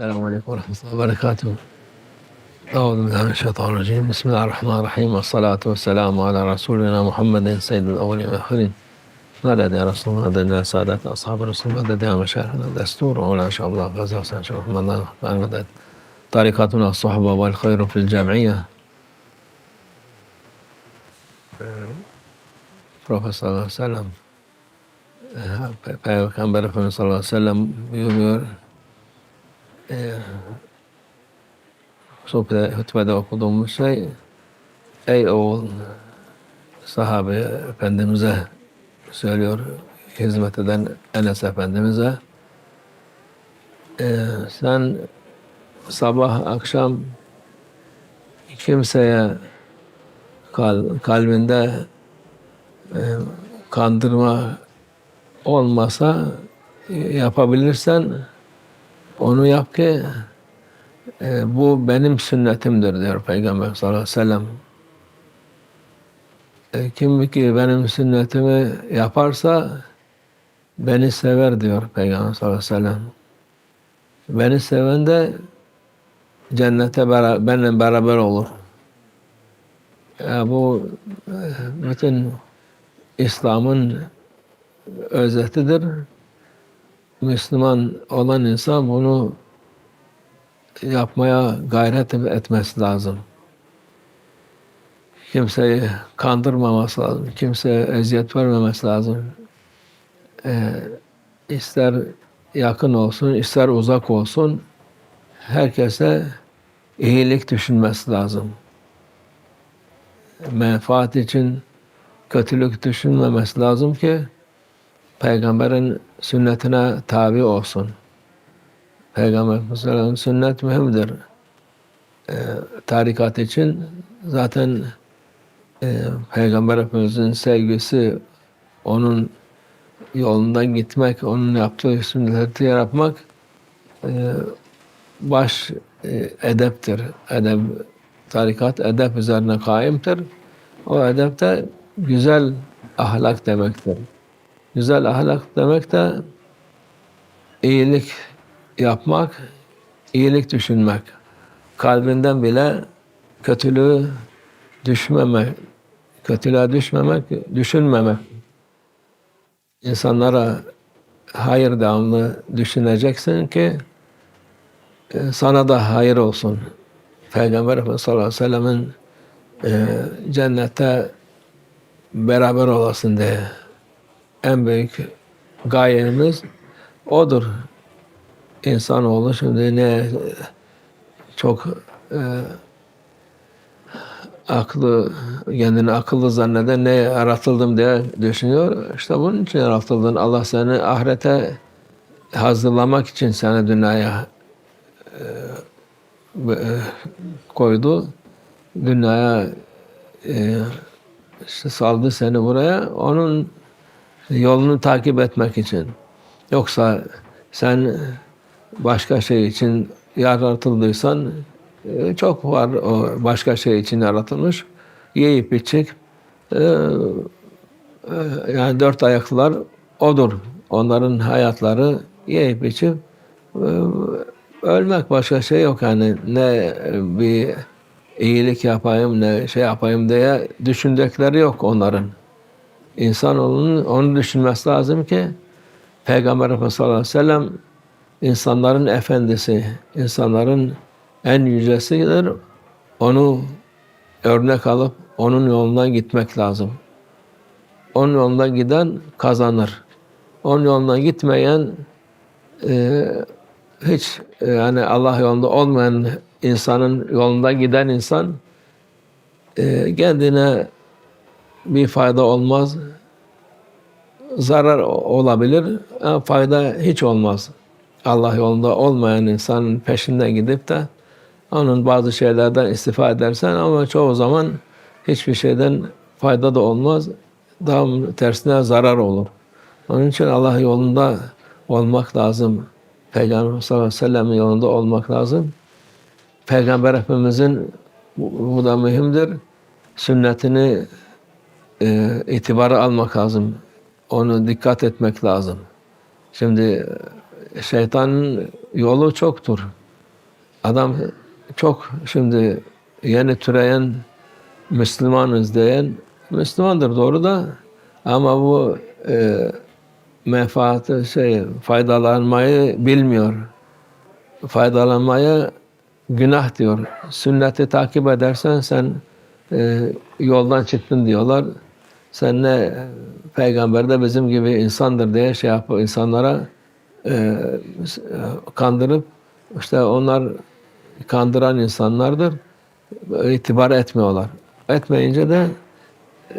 السلام عليكم ورحمة الله وبركاته. أعوذ بالله من الشيطان الرجيم. بسم الله الرحمن الرحيم. والصلاة والسلام على رسولنا محمد سيد الأولين والآخرين. مدد يا رسول الله؟ مدد يا سادات أصحاب الرسول؟ مدد يا مشايخنا؟ الدستور؟ ولا إن شاء الله. غزا حسين شرف الله. مدد طريقتنا الصحبة والخير في الجمعية Profet sallallahu sellem Pe- Peygamber Efendimiz sallallahu aleyhi ve sellem buyuruyor e, sohbete, hutbede okuduğumuz şey ey oğul sahabe efendimize söylüyor hizmet eden Enes Efendimiz'e. E, sen sabah akşam kimseye kal, kalbinde e, kandırma olmasa yapabilirsen onu yap ki e, bu benim sünnetimdir diyor Peygamber sallallahu aleyhi ve sellem. E, kim ki benim sünnetimi yaparsa beni sever diyor Peygamber sallallahu aleyhi ve sellem. Beni seven de cennete bera- benimle beraber olur. Ya bu e, bütün İslam'ın özetidir. Müslüman olan insan bunu yapmaya gayret etmesi lazım. Kimseyi kandırmaması lazım. Kimseye eziyet vermemesi lazım. Ee, ister yakın olsun, ister uzak olsun herkese iyilik düşünmesi lazım. Menfaat için kötülük düşünmemesi lazım ki peygamberin sünnetine tabi olsun. Peygamber Efendimiz'in sünnet mühimdir. Ee, tarikat için zaten e, Peygamber Efendimiz'in sevgisi, onun yolundan gitmek, onun yaptığı sünneti yapmak e, baş e, edeptir. Edep, tarikat edep üzerine kaimdir. O edep de güzel ahlak demektir. Güzel ahlak demek de iyilik yapmak, iyilik düşünmek. Kalbinden bile kötülüğü düşmemek, kötülüğe düşmemek, düşünmemek. İnsanlara hayır devamlı düşüneceksin ki e, sana da hayır olsun. Peygamber Efendimiz sallallahu aleyhi ve sellem'in e, cennette beraber olasın diye en büyük gayemiz odur. İnsanoğlu şimdi ne çok e, aklı kendini akıllı zanneden ne yaratıldım diye düşünüyor. İşte bunun için yaratıldın. Allah seni ahirete hazırlamak için seni dünyaya e, e, koydu. Dünyaya e, işte saldı seni buraya. Onun yolunu takip etmek için. Yoksa sen başka şey için yaratıldıysan e, çok var o başka şey için yaratılmış. Yiyip içik e, e, yani dört ayaklılar odur. Onların hayatları yiyip içip ölmek başka şey yok yani ne bir iyilik yapayım ne şey yapayım diye düşünecekleri yok onların. İnsanoğlunun onu düşünmesi lazım ki Peygamber Efendimiz sallallahu aleyhi ve sellem insanların efendisi, insanların en yücesidir. Onu örnek alıp onun yolundan gitmek lazım. Onun yolundan giden kazanır. Onun yolundan gitmeyen e, hiç e, yani Allah yolunda olmayan insanın yolunda giden insan e, kendine bir fayda olmaz. Zarar olabilir fayda hiç olmaz. Allah yolunda olmayan insanın peşinden gidip de onun bazı şeylerden istifade edersen ama çoğu zaman hiçbir şeyden fayda da olmaz. Daha tersine zarar olur. Onun için Allah yolunda olmak lazım. Peygamber sallallahu aleyhi ve sellem yolunda olmak lazım. Peygamber Efendimizin bu da mühimdir. Sünnetini e, itibara almak lazım. Onu dikkat etmek lazım. Şimdi şeytanın yolu çoktur. Adam çok şimdi yeni türeyen Müslümanız diyen Müslümandır doğru da ama bu e, menfaatı şey faydalanmayı bilmiyor. Faydalanmayı günah diyor. Sünneti takip edersen sen e, yoldan çıktın diyorlar. Sen ne peygamber de bizim gibi insandır diye şey yap insanlara e, kandırıp işte onlar kandıran insanlardır. İtibar etmiyorlar. Etmeyince de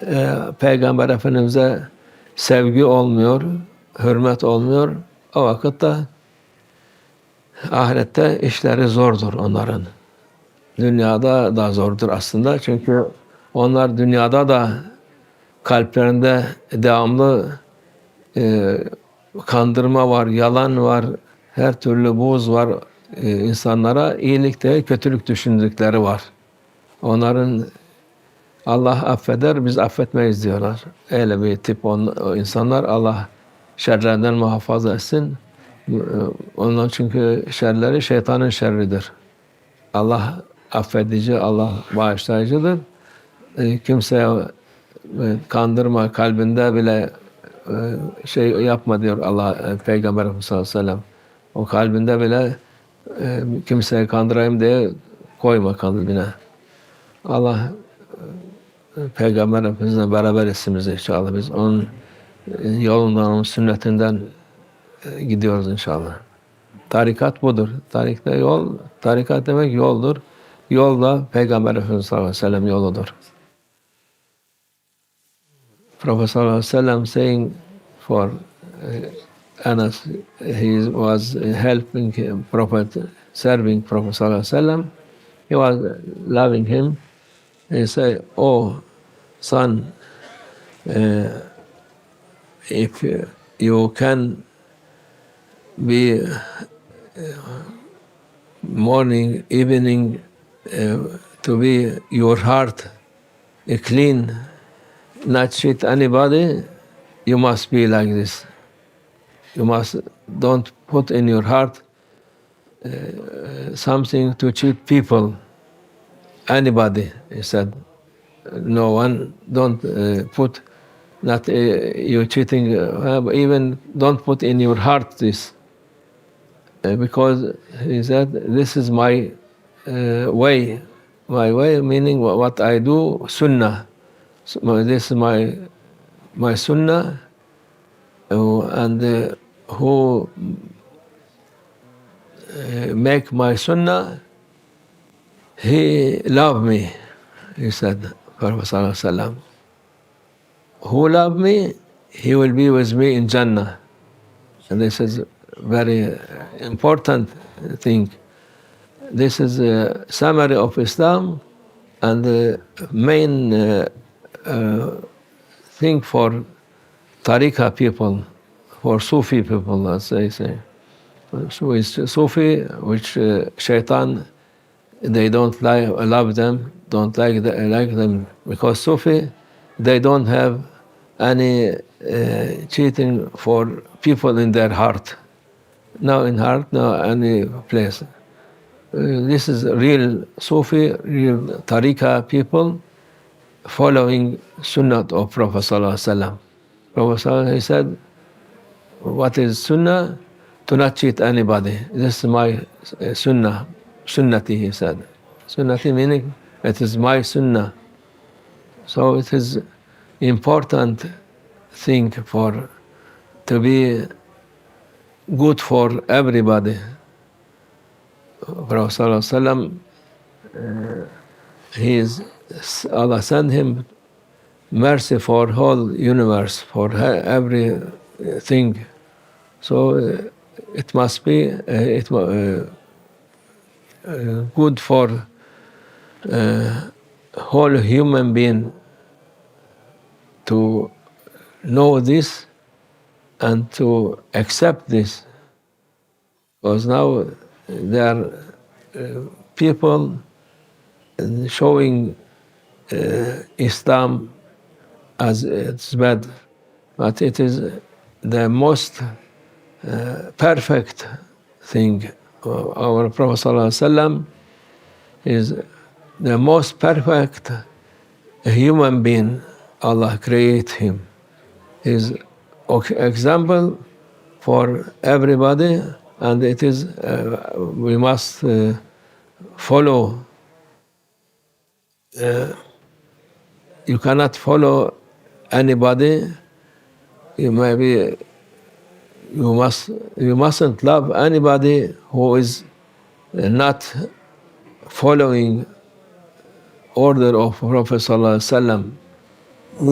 e, Peygamber Efendimiz'e sevgi olmuyor, hürmet olmuyor. O vakitte ahirette işleri zordur onların. Dünyada da zordur aslında. Çünkü onlar dünyada da kalplerinde devamlı e, kandırma var, yalan var, her türlü buz var. E, insanlara iyilik değil, kötülük düşündükleri var. Onların Allah affeder, biz affetmeyiz diyorlar. Öyle bir tip on, insanlar Allah şerlerinden muhafaza etsin. Ondan çünkü şerleri şeytanın şerridir. Allah affedici, Allah bağışlayıcıdır. E, kimseye e, kandırma, kalbinde bile e, şey yapma diyor Allah e, Peygamber sallallahu aleyhi ve sellem. O kalbinde bile e, kimseyi kandırayım diye koyma kalbine. Allah Peygamber Efendimizle beraber etsin inşallah. Biz onun yolundan, onun sünnetinden gidiyoruz inşallah. Tarikat budur. Tarikte yol, tarikat demek yoldur. Yol da Peygamber Efendimiz sallallahu aleyhi ve sellem yoludur. Prophet sellem saying for uh, Anas, he was helping him, Prophet, serving Prophet sellem. He was loving him. He said, "Oh, son, uh, if you can be uh, morning, evening, uh, to be your heart clean, not cheat anybody, you must be like this. You must don't put in your heart uh, something to cheat people, anybody. He said, no one. Don't uh, put not uh, you cheating. Uh, even don't put in your heart this, uh, because he said this is my uh, way. My way meaning what I do, sunnah. So this is my my sunnah, and uh, who uh, make my sunnah, he love me. He said, Prophet Who love me, he will be with me in Jannah. And this is very important thing. This is a summary of Islam and the main uh, uh, thing for Tariqa people, for Sufi people, as they say. So it's Sufi, which uh, shaitan, they don't like, love them, don't like, the, like them, because Sufi, they don't have any uh, cheating for people in their heart. No in heart, no any place. Uh, this is real Sufi, real Tariqa people following Sunnah of Prophet Wasallam. Prophet he said, what is Sunnah? To not cheat anybody. This is my uh, Sunnah. Sunnati, he said. Sunnati meaning it is my Sunnah. So it is important thing for to be good for everybody. Prophet Sallallahu uh, he is Allah send him mercy for whole universe, for everything. So uh, it must be uh, it uh, uh, good for uh, whole human being to know this and to accept this. Because now there are people showing Islam as it's bad, but it is the most uh, perfect thing our Prophet wasallam is the most perfect human being Allah create him. Is example for everybody, and it is uh, we must uh, follow. Uh, you cannot follow anybody. You maybe you must you mustn't love anybody who is not following order of Prophet sallallahu.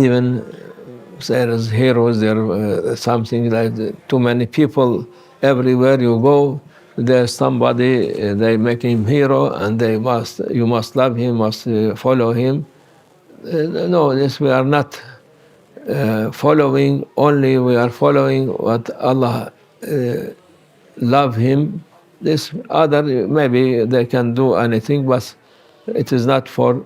Even there is heroes, there uh, something like too many people everywhere you go. There's somebody uh, they make him hero, and they must you must love him, must uh, follow him. Uh, no, this we are not uh, following. Only we are following what Allah uh, love him. This other maybe they can do anything, but it is not for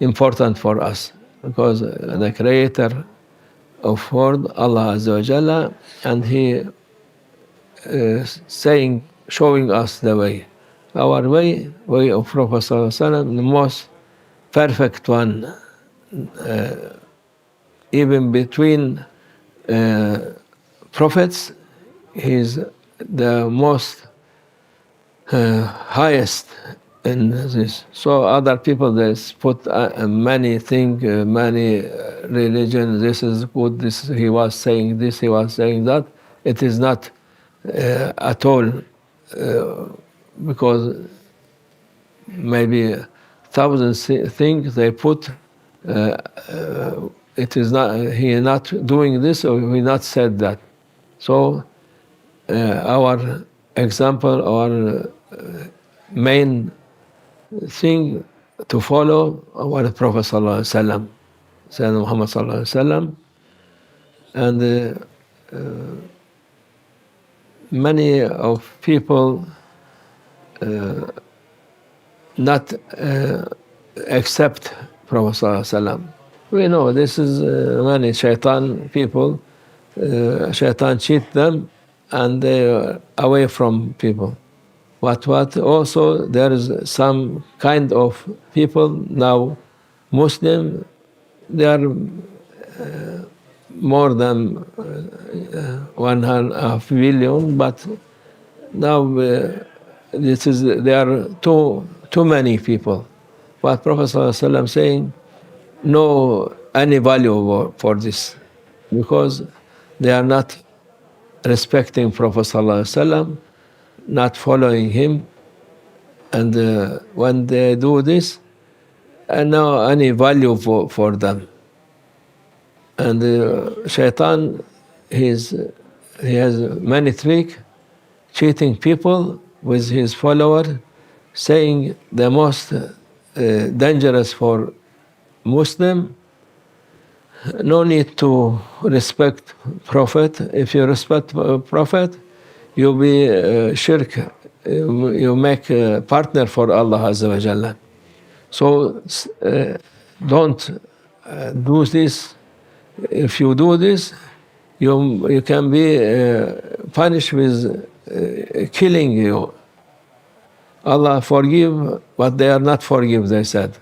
important for us because the Creator of world, Allah Azza and He is saying, showing us the way. Our way, way of Prophet the most perfect one, uh, even between uh, prophets, he's the most uh, highest in this. So other people they put uh, many things, uh, many uh, religion. This is good. This he was saying this. He was saying that. It is not uh, at all uh, because maybe thousands things they put. Uh, it is not he is not doing this or he not said that. So our example, our main thing to follow our Prophet sallallahu alaihi wasallam, Sayyidina Muhammad sallallahu alaihi wasallam, and uh, uh, many of people uh, not uh, accept Prophet wasallam. We know this is uh, many shaitan people. Uh, shaitan cheat them, and they are away from people. But what also there is some kind of people now Muslim they are uh, more than uh, one and a half billion, but now uh, this is there are too too many people. What Prophet ﷺ saying, no any value for, this, because they are not respecting Prophet ﷺ not following him. And uh, when they do this, and no any value for, for them. And uh, shaitan, he's, he has many tricks, cheating people with his follower, saying the most uh, dangerous for Muslim, no need to respect Prophet. If you respect Prophet, you be uh, shirk, you, make a partner for Allah Azza wa Jalla. So uh, don't uh, do this. If you do this, you, you can be uh, punished with uh, killing you. Allah forgive, but they are not forgive, they said.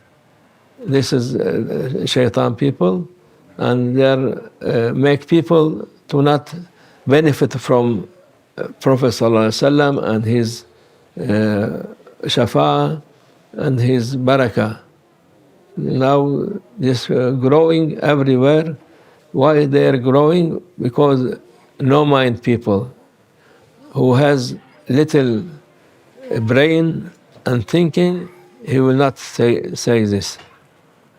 This is uh, shaitan people, and they are, make people to not benefit from Prophet ﷺ and his uh, shafa and his barakah. Now this uh, growing everywhere. Why they are growing? Because no mind people who has little brain and thinking, he will not say, say this.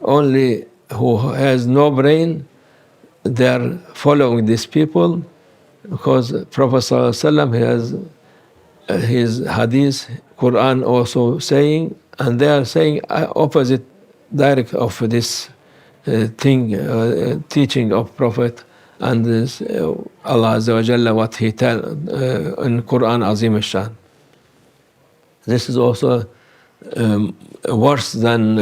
Only who has no brain, they are following these people because Prophet ﷺ has uh, his hadith, Quran also saying, and they are saying uh, opposite direct of this uh, thing, uh, teaching of Prophet and this, uh, Allah Azza wa Jalla what He tell uh, in Quran Azim al-Shan. This is also um, worse than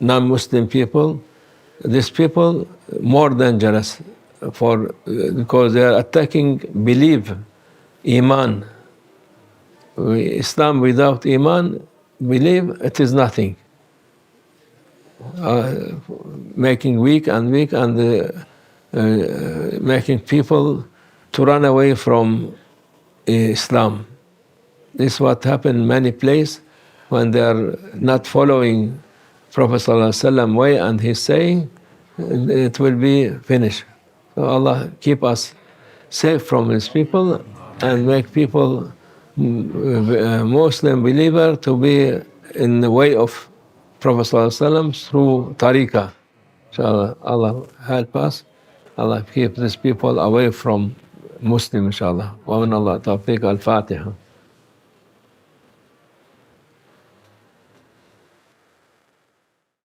non-Muslim people. These people more dangerous for because they are attacking belief, iman. Islam without iman, believe it is nothing. Uh, making weak and weak and uh, uh, making people to run away from Islam. This is what happened in many places when they are not following Prophet ﷺ way and his saying, it will be finished. So Allah keep us safe from his people and make people uh, Muslim believer to be in the way of Prophet ﷺ through tariqah. Inshallah, Allah help us. Allah keep these people away from Muslim, inshallah. Allah tawfiq al-Fatiha.